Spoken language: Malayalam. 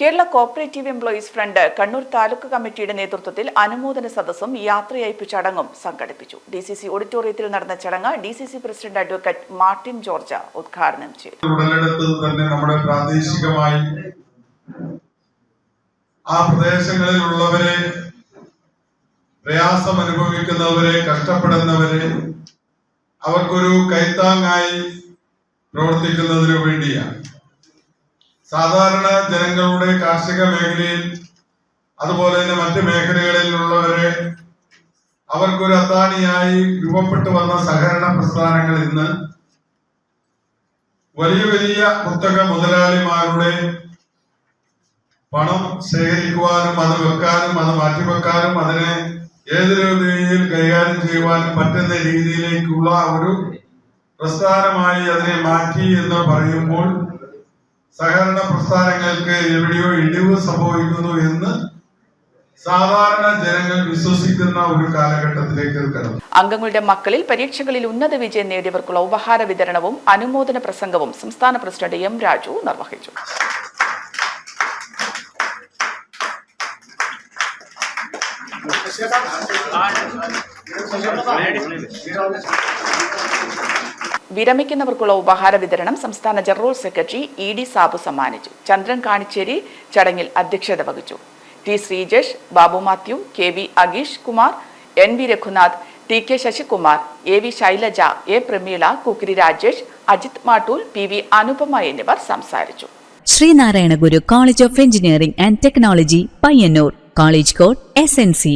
Kerala cooperative employees front Kannur taluk കമ്മിറ്റിയുടെ നേതൃത്വത്തിൽ അനുമോദന സദസ്സും യാത്രയയപ്പ് ചടങ്ങും സംഘടിപ്പിച്ചു. ഡി സി സി ഓഡിറ്റോറിയത്തിൽ നടന്ന ചടങ്ങ് D C C president advocate Martin George ഉദ്ഘാടനം ചെയ്തു. തന്നെ നമ്മുടെ പ്രാദേശികമായി ആ പ്രദേശങ്ങളിലുള്ളവരെ പ്രയാസം അനുഭവിക്കുന്നവരെ കഷ്ടപ്പെടുന്നവരെ അവർക്കൊരു കൈത്താങ്ങായി പ്രവർത്തിക്കുന്നതിനു വേണ്ടിയാണ്. സാധാരണ ജനങ്ങളുടെ കാർഷിക മേഖലയിൽ അതുപോലെ തന്നെ മറ്റ് മേഖലകളിലുള്ളവരെ അവർക്കൊരു അത്താണിയായി രൂപപ്പെട്ടു വന്ന സഹകരണ പ്രസ്ഥാനങ്ങൾ ഇന്ന് വലിയ വലിയ കുത്തക മുതലാളിമാരുടെ പണം ശേഖരിക്കുവാനും അത് വെക്കാനും അത് മാറ്റിവെക്കാനും അതിനെ ഏത് രീതിയിൽ കൈകാര്യം ചെയ്യുവാനും പറ്റുന്ന രീതിയിലേക്കുള്ള ഒരു പ്രസ്ഥാനമായി അതിനെ മാറ്റി എന്ന് പറയുമ്പോൾ സഹകരണ പ്രസ്ഥാനങ്ങൾക്ക് എവിടെയോ ഇടിവ് സംഭവിക്കുന്നു എന്ന് സാധാരണ ജനങ്ങൾ വിശ്വസിക്കുന്ന ഒരു കാലഘട്ടത്തിലേക്ക് കടന്നു. അംഗങ്ങളുടെ മക്കളിൽ പരീക്ഷകളിൽ ഉന്നത വിജയം നേടിയവർക്കുള്ള ഉപഹാര വിതരണവും അനുമോദന പ്രസംഗവും സംസ്ഥാന പ്രസിഡന്റ് എം രാജു നിർവഹിച്ചു. വിരമിക്കുന്നവർക്കുള്ള ഉപഹാര വിതരണം സംസ്ഥാന general secretary E D Sabu സമ്മാനിച്ചു. ചന്ദ്രൻ കാണിച്ചേരി ചടങ്ങിൽ അധ്യക്ഷത വഹിച്ചു. T Sreejesh Babu Mathew K V Ageesh Kumar N V Raghunath T K Sasikumar A V Shailaja A Prameela Kukkiri Rajesh Ajith Mattool P V Anupama എന്നിവർ സംസാരിച്ചു. Sreenarayana Guru college of engineering and technology Payyanur college code S N C